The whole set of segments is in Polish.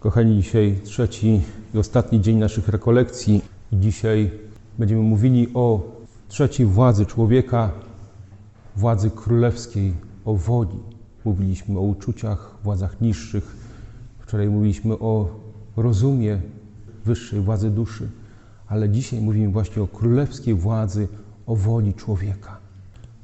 Kochani, dzisiaj trzeci i ostatni dzień naszych rekolekcji. Dzisiaj będziemy mówili o trzeciej władzy człowieka, władzy królewskiej, o woli. Mówiliśmy o uczuciach, władzach niższych. Wczoraj mówiliśmy o rozumie wyższej władzy duszy, ale dzisiaj mówimy właśnie o królewskiej władzy, o woli człowieka.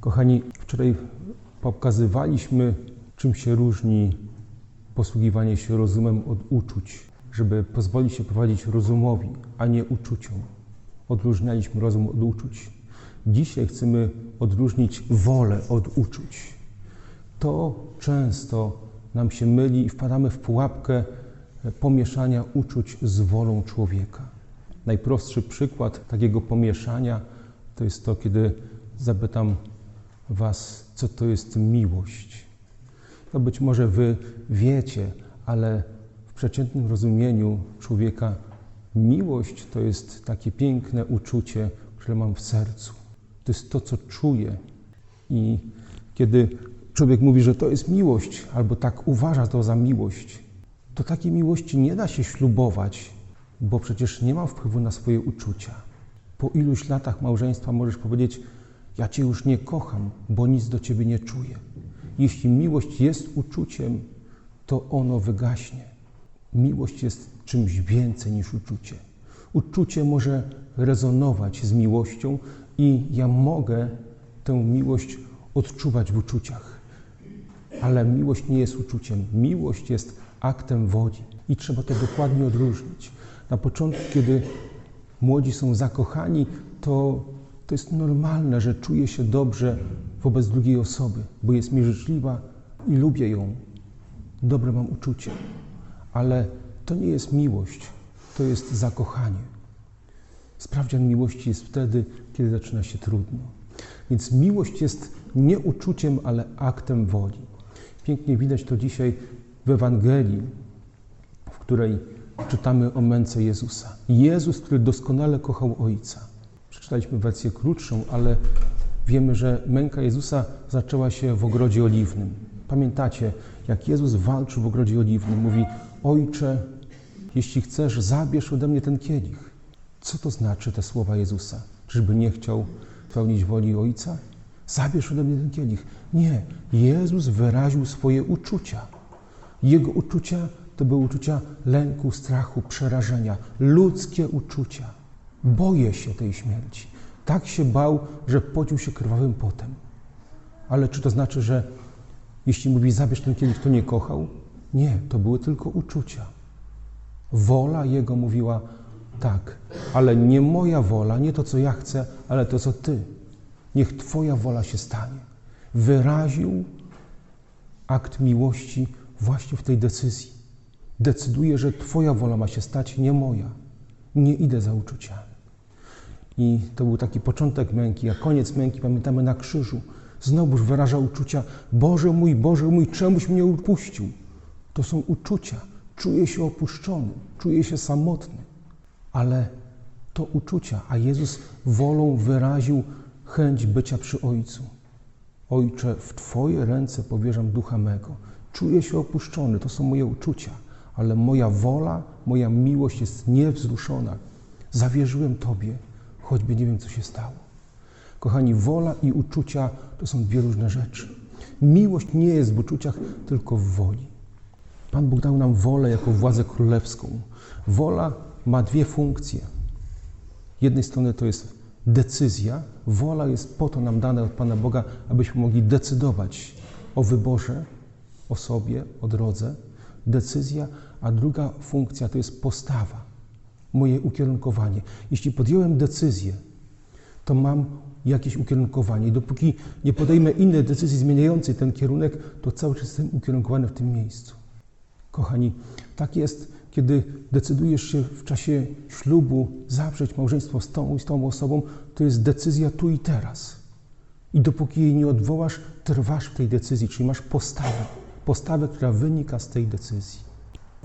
Kochani, wczoraj pokazywaliśmy, czym się różni posługiwanie się rozumem od uczuć, żeby pozwolić się prowadzić rozumowi, a nie uczuciom. Odróżnialiśmy rozum od uczuć. Dzisiaj chcemy odróżnić wolę od uczuć. To często nam się myli i wpadamy w pułapkę pomieszania uczuć z wolą człowieka. Najprostszy przykład takiego pomieszania to jest to, kiedy zapytam Was, co to jest miłość. To być może Wy wiecie, ale w przeciętnym rozumieniu człowieka miłość to jest takie piękne uczucie, które mam w sercu. To jest to, co czuję. I kiedy człowiek mówi, że to jest miłość, albo tak uważa to za miłość, to takiej miłości nie da się ślubować, bo przecież nie ma wpływu na swoje uczucia. Po iluś latach małżeństwa możesz powiedzieć: Ja Cię już nie kocham, bo nic do Ciebie nie czuję. Jeśli miłość jest uczuciem, to ono wygaśnie. Miłość jest czymś więcej niż uczucie. Uczucie może rezonować z miłością i ja mogę tę miłość odczuwać w uczuciach. Ale miłość nie jest uczuciem. Miłość jest aktem woli i trzeba to dokładnie odróżnić. Na początku, kiedy młodzi są zakochani, to, to jest normalne, że czuje się dobrze wobec drugiej osoby, bo jest mi życzliwa i lubię ją. Dobre mam uczucie. Ale to nie jest miłość, to jest zakochanie. Sprawdzian miłości jest wtedy, kiedy zaczyna się trudno. Więc miłość jest nie uczuciem, ale aktem woli. Pięknie widać to dzisiaj w Ewangelii, w której czytamy o męce Jezusa. Jezus, który doskonale kochał Ojca. Przeczytaliśmy wersję krótszą, ale wiemy, że męka Jezusa zaczęła się w ogrodzie oliwnym. Pamiętacie, jak Jezus walczył w ogrodzie oliwnym, mówi: Ojcze, jeśli chcesz, zabierz ode mnie ten kielich. Co to znaczy te słowa Jezusa? Czyżby nie chciał pełnić woli Ojca? Zabierz ode mnie ten kielich. Nie, Jezus wyraził swoje uczucia. Jego uczucia to były uczucia lęku, strachu, przerażenia, ludzkie uczucia. Boję się tej śmierci. Tak się bał, że pocił się krwawym potem. Ale czy to znaczy, że jeśli mówi zabierz ten kielich, to nie kochał? Nie, to były tylko uczucia. Wola jego mówiła tak, ale nie moja wola, nie to, co ja chcę, ale to, co ty. Niech Twoja wola się stanie. Wyraził akt miłości właśnie w tej decyzji. Decyduje, że Twoja wola ma się stać, nie moja. Nie idę za uczuciami. I to był taki początek męki, a koniec męki pamiętamy na krzyżu. Znowuż wyraża uczucia: Boże mój, Boże mój, czemuś mnie upuścił? To są uczucia. Czuję się opuszczony, czuję się samotny. Ale to uczucia, a Jezus wolą wyraził chęć bycia przy Ojcu. Ojcze, w Twoje ręce powierzam ducha mego. Czuję się opuszczony, to są moje uczucia, ale moja wola, moja miłość jest niewzruszona. Zawierzyłem Tobie, choćby nie wiem, co się stało. Kochani, wola i uczucia to są dwie różne rzeczy. Miłość nie jest w uczuciach, tylko w woli. Pan Bóg dał nam wolę jako władzę królewską. Wola ma dwie funkcje. Jednej strony to jest decyzja. Wola jest po to nam dana od Pana Boga, abyśmy mogli decydować o wyborze, o sobie, o drodze. Decyzja, a druga funkcja to jest postawa, moje ukierunkowanie. Jeśli podjąłem decyzję, to mam jakieś ukierunkowanie. I dopóki nie podejmę innej decyzji zmieniającej ten kierunek, to cały czas jestem ukierunkowany w tym miejscu. Kochani, tak jest, kiedy decydujesz się w czasie ślubu zawrzeć małżeństwo z tą i z tą osobą, to jest decyzja tu i teraz. I dopóki jej nie odwołasz, trwasz w tej decyzji, czyli masz postawę. Postawę, która wynika z tej decyzji.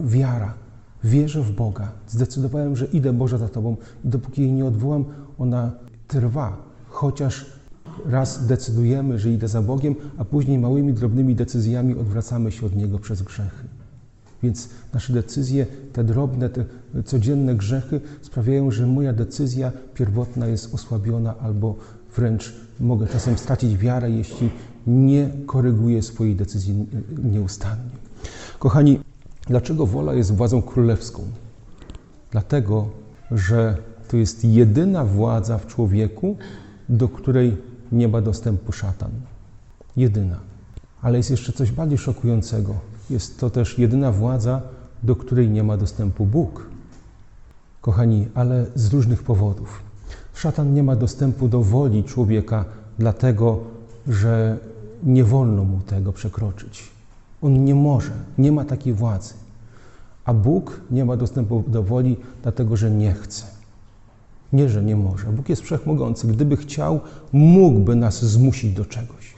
Wiara. Wierzę w Boga. Zdecydowałem, że idę Boże za Tobą i dopóki jej nie odwołam, ona trwa. Chociaż raz decydujemy, że idę za Bogiem, a później małymi, drobnymi decyzjami odwracamy się od Niego przez grzechy. Więc nasze decyzje, te drobne, te codzienne grzechy sprawiają, że moja decyzja pierwotna jest osłabiona albo wręcz mogę czasem stracić wiarę, jeśli nie koryguję swojej decyzji nieustannie. Kochani, dlaczego wola jest władzą królewską? Dlatego, że to jest jedyna władza w człowieku, do której nie ma dostępu szatan. Jedyna. Ale jest jeszcze coś bardziej szokującego. Jest to też jedyna władza, do której nie ma dostępu Bóg. Kochani, ale z różnych powodów. Szatan nie ma dostępu do woli człowieka, dlatego że nie wolno mu tego przekroczyć. On nie może, nie ma takiej władzy. A Bóg nie ma dostępu do woli, dlatego że nie chce. Nie, że nie może. Bóg jest wszechmogący. Gdyby chciał, mógłby nas zmusić do czegoś.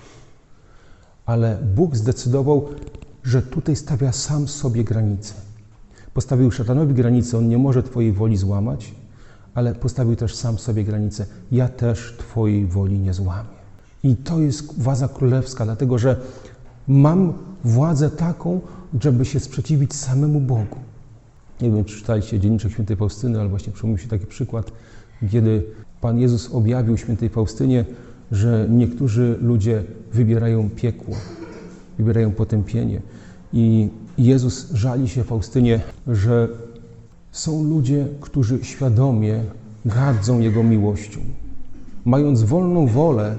Ale Bóg zdecydował, że tutaj stawia sam sobie granice. Postawił szatanowi granicę, on nie może Twojej woli złamać, ale postawił też sam sobie granicę. Ja też Twojej woli nie złamię. I to jest władza królewska, dlatego że mam władzę taką, żeby się sprzeciwić samemu Bogu. Nie wiem, czy czytaliście dzienniczek świętej Faustyny, ale właśnie przypomniał się taki przykład, kiedy Pan Jezus objawił świętej Faustynie, że niektórzy ludzie wybierają piekło, wybierają potępienie. I Jezus żali się Faustynie, że są ludzie, którzy świadomie gardzą Jego miłością. Mając wolną wolę,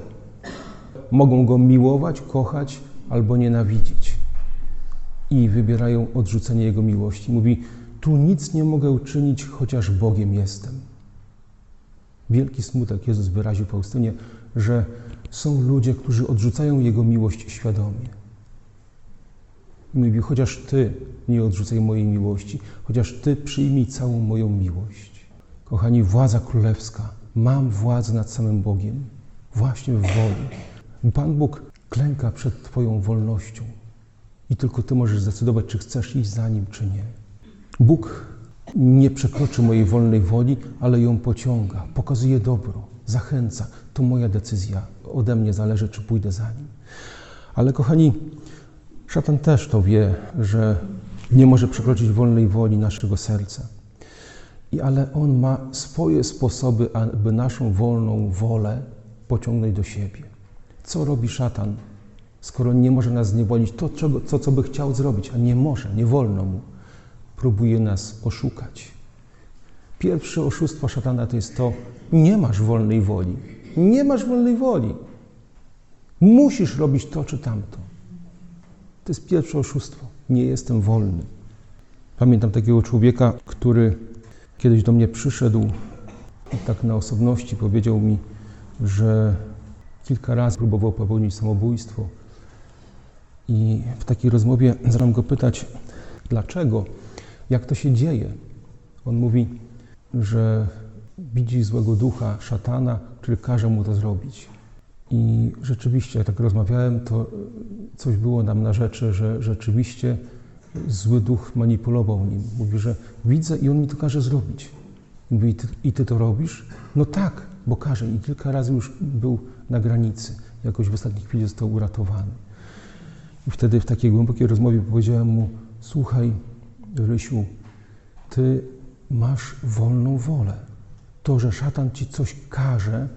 mogą Go miłować, kochać albo nienawidzić. I wybierają odrzucenie Jego miłości. Mówi, tu nic nie mogę uczynić, chociaż Bogiem jestem. Wielki smutek Jezus wyraził Faustynie, że są ludzie, którzy odrzucają Jego miłość świadomie. Mówi, chociaż Ty nie odrzucaj mojej miłości, chociaż Ty przyjmij całą moją miłość. Kochani, władza królewska. Mam władzę nad samym Bogiem, właśnie w woli. Pan Bóg klęka przed Twoją wolnością i tylko Ty możesz zdecydować, czy chcesz iść za Nim, czy nie. Bóg nie przekroczy mojej wolnej woli, ale ją pociąga, pokazuje dobro, zachęca. To moja decyzja. Ode mnie zależy, czy pójdę za Nim. Ale kochani, szatan też to wie, że nie może przekroczyć wolnej woli naszego serca. I ale on ma swoje sposoby, aby naszą wolną wolę pociągnąć do siebie. Co robi szatan, skoro nie może nas zniewolić? To, czego, to, co by chciał zrobić, a nie może, nie wolno mu. Próbuje nas oszukać. Pierwsze oszustwo szatana to jest to, nie masz wolnej woli. Nie masz wolnej woli. Musisz robić to czy tamto. To jest pierwsze oszustwo. Nie jestem wolny. Pamiętam takiego człowieka, który kiedyś do mnie przyszedł i tak na osobności powiedział mi, że kilka razy próbował popełnić samobójstwo. I w takiej rozmowie zacząłem go pytać, dlaczego, jak to się dzieje. On mówi, że widzi złego ducha, szatana, który każe mu to zrobić. I rzeczywiście, jak tak rozmawiałem, to coś było nam na rzeczy, że rzeczywiście zły duch manipulował nim. Mówi, że widzę i on mi to każe zrobić. Mówi, i ty, i ty to robisz? No tak, bo każe. I kilka razy już był na granicy. Jakoś w ostatniej chwili został uratowany. I wtedy w takiej głębokiej rozmowie powiedziałem mu, słuchaj, Rysiu, ty masz wolną wolę. To, że szatan ci coś każe,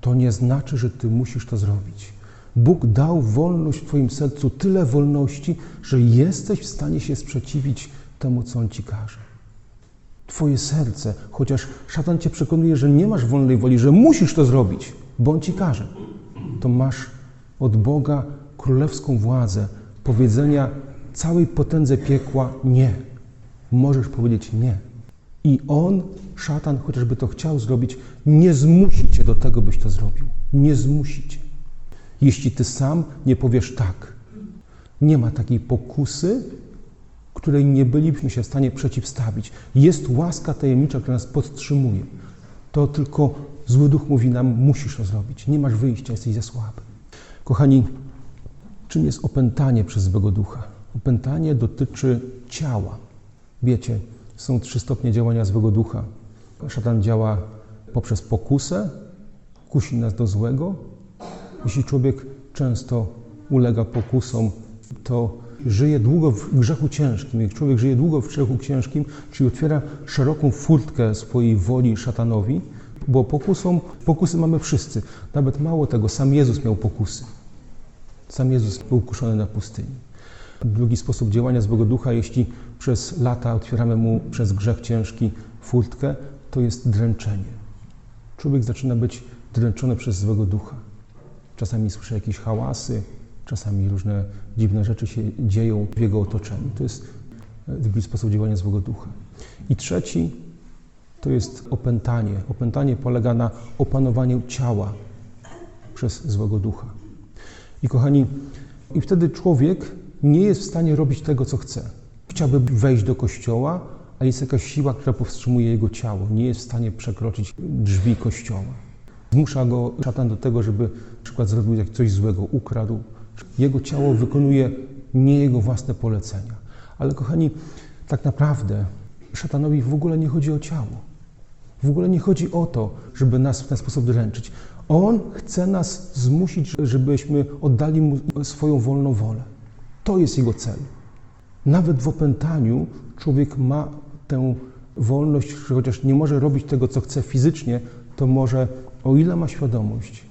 to nie znaczy, że ty musisz to zrobić. Bóg dał wolność w Twoim sercu, tyle wolności, że jesteś w stanie się sprzeciwić temu, co On Ci każe. Twoje serce, chociaż szatan Cię przekonuje, że nie masz wolnej woli, że musisz to zrobić, bo On Ci każe, to masz od Boga królewską władzę powiedzenia całej potędze piekła nie. Możesz powiedzieć nie. I on, szatan, chociażby to chciał zrobić, nie zmusi cię do tego, byś to zrobił. Nie zmusi cię. Jeśli ty sam nie powiesz tak. Nie ma takiej pokusy, której nie bylibyśmy się w stanie przeciwstawić. Jest łaska tajemnicza, która nas podtrzymuje. To tylko zły duch mówi nam, musisz to zrobić. Nie masz wyjścia, jesteś za słaby. Kochani, czym jest opętanie przez złego ducha? Opętanie dotyczy ciała. Wiecie, są trzy stopnie działania złego ducha. Szatan działa poprzez pokusę, kusi nas do złego. Jeśli człowiek często ulega pokusom, to żyje długo w grzechu ciężkim, jak człowiek żyje długo w grzechu ciężkim, czyli otwiera szeroką furtkę swojej woli szatanowi, bo pokusą, pokusy mamy wszyscy. Nawet mało tego, sam Jezus miał pokusy. Sam Jezus był kuszony na pustyni. Drugi sposób działania złego ducha, jeśli przez lata otwieramy mu przez grzech ciężki furtkę, to jest dręczenie. Człowiek zaczyna być dręczony przez złego ducha. Czasami słyszy jakieś hałasy, czasami różne dziwne rzeczy się dzieją w jego otoczeniu. To jest drugi sposób działania złego ducha. I trzeci to jest opętanie. Opętanie polega na opanowaniu ciała przez złego ducha. I kochani, i wtedy człowiek nie jest w stanie robić tego, co chce. Chciałby wejść do kościoła, a jest jakaś siła, która powstrzymuje jego ciało. Nie jest w stanie przekroczyć drzwi kościoła. Zmusza go szatan do tego, żeby na przykład zrobił coś złego, ukradł. Jego ciało wykonuje nie jego własne polecenia. Ale kochani, tak naprawdę szatanowi w ogóle nie chodzi o ciało. W ogóle nie chodzi o to, żeby nas w ten sposób dręczyć. On chce nas zmusić, żebyśmy oddali mu swoją wolną wolę. To jest jego cel. Nawet w opętaniu człowiek ma tę wolność, chociaż nie może robić tego, co chce fizycznie, to może, o ile ma świadomość,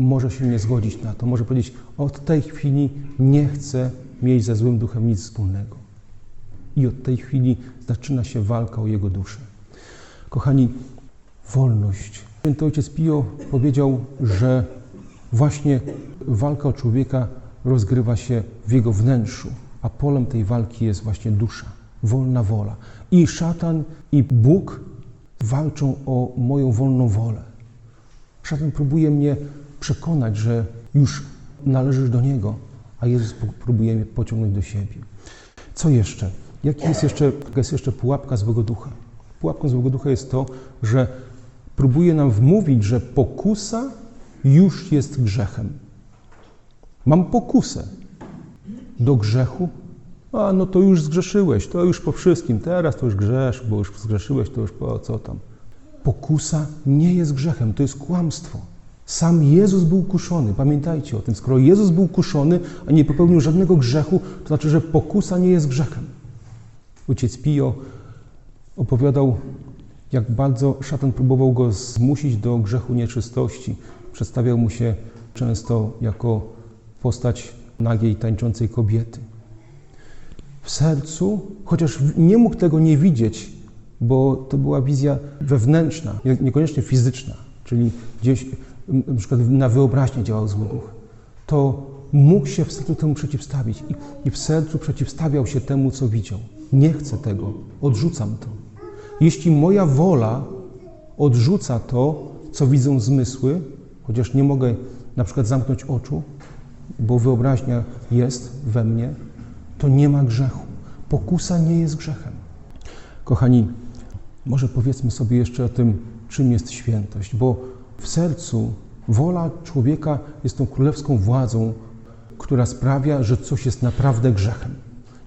może się nie zgodzić na to. Może powiedzieć, od tej chwili nie chcę mieć ze złym duchem nic wspólnego. I od tej chwili zaczyna się walka o jego duszę. Kochani, wolność. Święty ojciec Pio powiedział, że właśnie walka o człowieka rozgrywa się w jego wnętrzu, a polem tej walki jest właśnie dusza, wolna wola. I szatan, i Bóg walczą o moją wolną wolę. Szatan próbuje mnie przekonać, że już należysz do Niego, a Jezus próbuje mnie pociągnąć do siebie. Co jeszcze? Jaki jest jeszcze, jest jeszcze pułapka złego ducha? Pułapką złego ducha jest to, że próbuje nam wmówić, że pokusa już jest grzechem. Mam pokusę do grzechu, a no to już zgrzeszyłeś, to już po wszystkim, teraz to już grzesz, bo już zgrzeszyłeś, to już po co tam. Pokusa nie jest grzechem, to jest kłamstwo. Sam Jezus był kuszony, pamiętajcie o tym. Skoro Jezus był kuszony, a nie popełnił żadnego grzechu, to znaczy, że pokusa nie jest grzechem. Ojciec Pio opowiadał, jak bardzo szatan próbował go zmusić do grzechu nieczystości. Przedstawiał mu się często jako postać nagiej, tańczącej kobiety. W sercu, chociaż nie mógł tego nie widzieć, bo to była wizja wewnętrzna, niekoniecznie fizyczna, czyli gdzieś na przykład na wyobraźnię działał zły duch, to mógł się w sercu temu przeciwstawić i, i w sercu przeciwstawiał się temu, co widział. Nie chcę tego, odrzucam to. Jeśli moja wola odrzuca to, co widzą zmysły, chociaż nie mogę na przykład zamknąć oczu, bo wyobraźnia jest we mnie, to nie ma grzechu. Pokusa nie jest grzechem. Kochani, może powiedzmy sobie jeszcze o tym, czym jest świętość, bo w sercu wola człowieka jest tą królewską władzą, która sprawia, że coś jest naprawdę grzechem.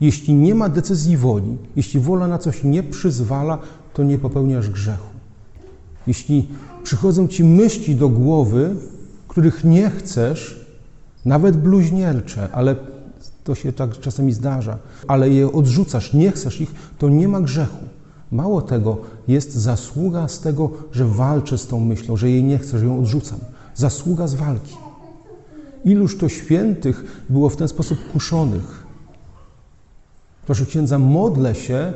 Jeśli nie ma decyzji woli, jeśli wola na coś nie przyzwala, to nie popełniasz grzechu. Jeśli przychodzą ci myśli do głowy, których nie chcesz, nawet bluźniercze, ale to się tak czasami zdarza, ale je odrzucasz, nie chcesz ich, to nie ma grzechu. Mało tego, jest zasługa z tego, że walczę z tą myślą, że jej nie chcę, że ją odrzucam. Zasługa z walki. Iluż to świętych było w ten sposób kuszonych. Proszę księdza, modlę się,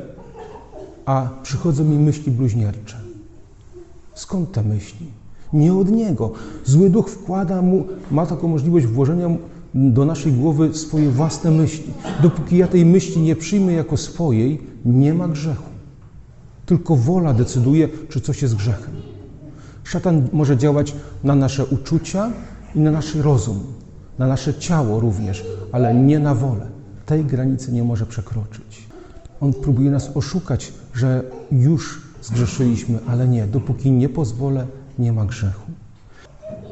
a przychodzą mi myśli bluźniercze. Skąd te myśli? Nie od niego. Zły duch wkłada mu, ma taką możliwość włożenia do naszej głowy swoje własne myśli. Dopóki ja tej myśli nie przyjmę jako swojej, nie ma grzechu. Tylko wola decyduje, czy coś jest grzechem. Szatan może działać na nasze uczucia i na nasz rozum, na nasze ciało również, ale nie na wolę. Tej granicy nie może przekroczyć. On próbuje nas oszukać, że już zgrzeszyliśmy, ale nie. Dopóki nie pozwolę, nie ma grzechu.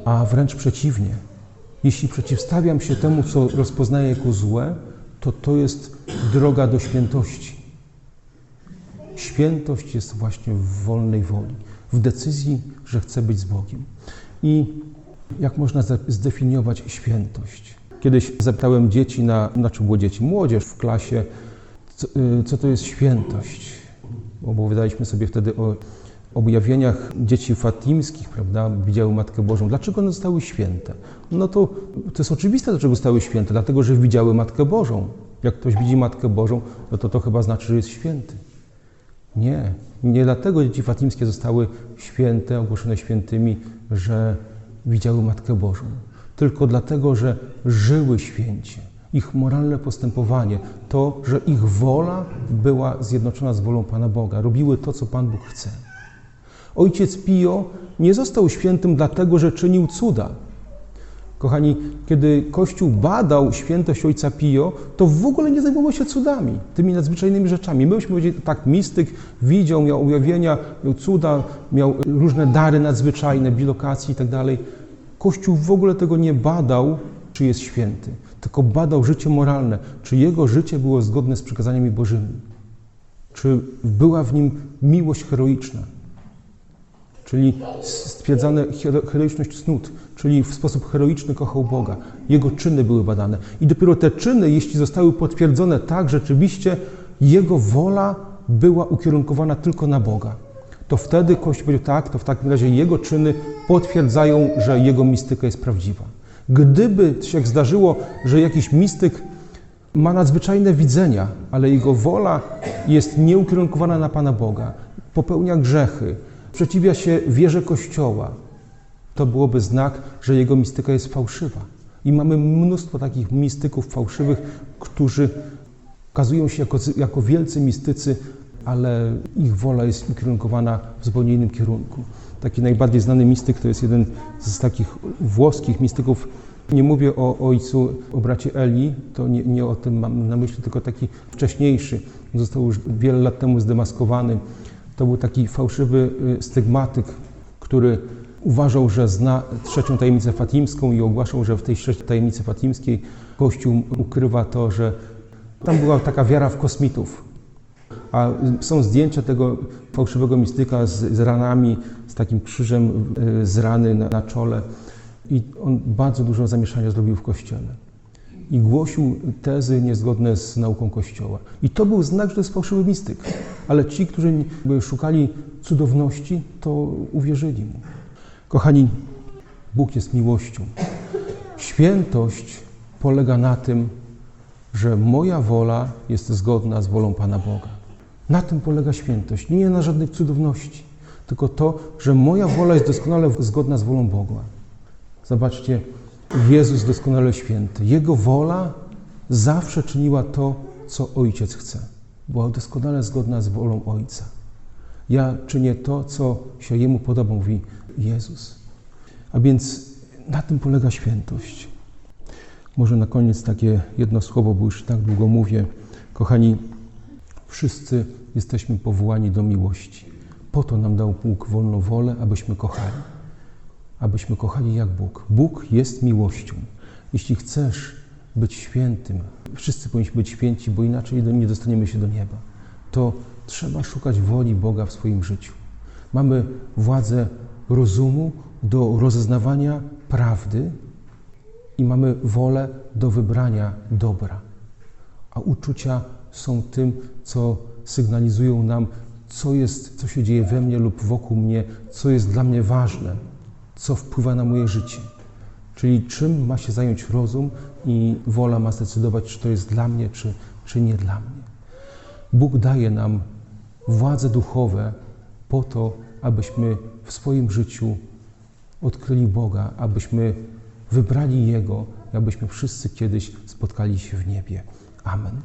A wręcz przeciwnie. Jeśli przeciwstawiam się temu, co rozpoznaję jako złe, to to jest droga do świętości. Świętość jest właśnie w wolnej woli, w decyzji, że chcę być z Bogiem. I jak można zdefiniować świętość? Kiedyś zapytałem dzieci, na, znaczy było dzieci, młodzież w klasie, co, y, co to jest świętość. Opowiadaliśmy sobie wtedy o objawieniach dzieci fatimskich, prawda, widziały Matkę Bożą. Dlaczego one zostały święte? No to, to jest oczywiste, dlaczego zostały święte. Dlatego, że widziały Matkę Bożą. Jak ktoś widzi Matkę Bożą, no to to chyba znaczy, że jest święty. Nie, nie dlatego dzieci fatimskie zostały święte, ogłoszone świętymi, że widziały Matkę Bożą, tylko dlatego, że żyły święcie. Ich moralne postępowanie, to, że ich wola była zjednoczona z wolą Pana Boga, robiły to, co Pan Bóg chce. Ojciec Pio nie został świętym dlatego, że czynił cuda. Kochani, kiedy Kościół badał świętość Ojca Pio, to w ogóle nie zajmował się cudami, tymi nadzwyczajnymi rzeczami. My byśmy powiedzieli, tak, mistyk widział, miał objawienia, miał cuda, miał różne dary nadzwyczajne, bilokacji i tak. Kościół w ogóle tego nie badał, czy jest święty, tylko badał życie moralne, czy jego życie było zgodne z przykazaniami Bożymi, czy była w nim miłość heroiczna, czyli stwierdzane heroiczność cnót, czyli w sposób heroiczny kochał Boga. Jego czyny były badane. I dopiero te czyny, jeśli zostały potwierdzone tak, rzeczywiście jego wola była ukierunkowana tylko na Boga, to wtedy Kościół powiedział tak, to w takim razie jego czyny potwierdzają, że jego mistyka jest prawdziwa. Gdyby się zdarzyło, że jakiś mistyk ma nadzwyczajne widzenia, ale jego wola jest nieukierunkowana na Pana Boga, popełnia grzechy, sprzeciwia się wierze Kościoła, to byłoby znak, że jego mistyka jest fałszywa. I mamy mnóstwo takich mistyków fałszywych, którzy okazują się jako, jako wielcy mistycy, ale ich wola jest ukierunkowana w zupełnie innym kierunku. Taki najbardziej znany mistyk to jest jeden z takich włoskich mistyków. Nie mówię o ojcu, o bracie Eli, to nie, nie o tym mam na myśli, tylko taki wcześniejszy. Został już wiele lat temu zdemaskowany. To był taki fałszywy y, stygmatyk, który uważał, że zna trzecią tajemnicę fatimską i ogłaszał, że w tej trzeciej tajemnicy fatimskiej Kościół ukrywa to, że tam była taka wiara w kosmitów. A są zdjęcia tego fałszywego mistyka z, z ranami, z takim krzyżem y, z rany na, na czole. I on bardzo dużo zamieszania zrobił w Kościele. I głosił tezy niezgodne z nauką Kościoła. I to był znak, że to jest fałszywy mistyk. Ale ci, którzy szukali cudowności, to uwierzyli mu. Kochani, Bóg jest miłością. Świętość polega na tym, że moja wola jest zgodna z wolą Pana Boga. Na tym polega świętość. Nie na żadnej cudowności, tylko to, że moja wola jest doskonale zgodna z wolą Boga. Zobaczcie, Jezus doskonale święty. Jego wola zawsze czyniła to, co Ojciec chce. Była doskonale zgodna z wolą Ojca. Ja czynię to, co się Jemu podoba, mówi Jezus. A więc na tym polega świętość. Może na koniec takie jedno słowo, bo już tak długo mówię. Kochani, wszyscy jesteśmy powołani do miłości. Po to nam dał Bóg wolną wolę, abyśmy kochali. Abyśmy kochali jak Bóg. Bóg jest miłością. Jeśli chcesz być świętym, wszyscy powinniśmy być święci, bo inaczej nie dostaniemy się do nieba, to trzeba szukać woli Boga w swoim życiu. Mamy władzę rozumu do rozeznawania prawdy i mamy wolę do wybrania dobra. A uczucia są tym, co sygnalizują nam, co jest, co się dzieje we mnie lub wokół mnie, co jest dla mnie ważne, co wpływa na moje życie. Czyli czym ma się zająć rozum i wola ma zdecydować, czy to jest dla mnie, czy, czy nie dla mnie. Bóg daje nam władze duchowe po to, abyśmy w swoim życiu odkryli Boga, abyśmy wybrali Jego, abyśmy wszyscy kiedyś spotkali się w niebie. Amen.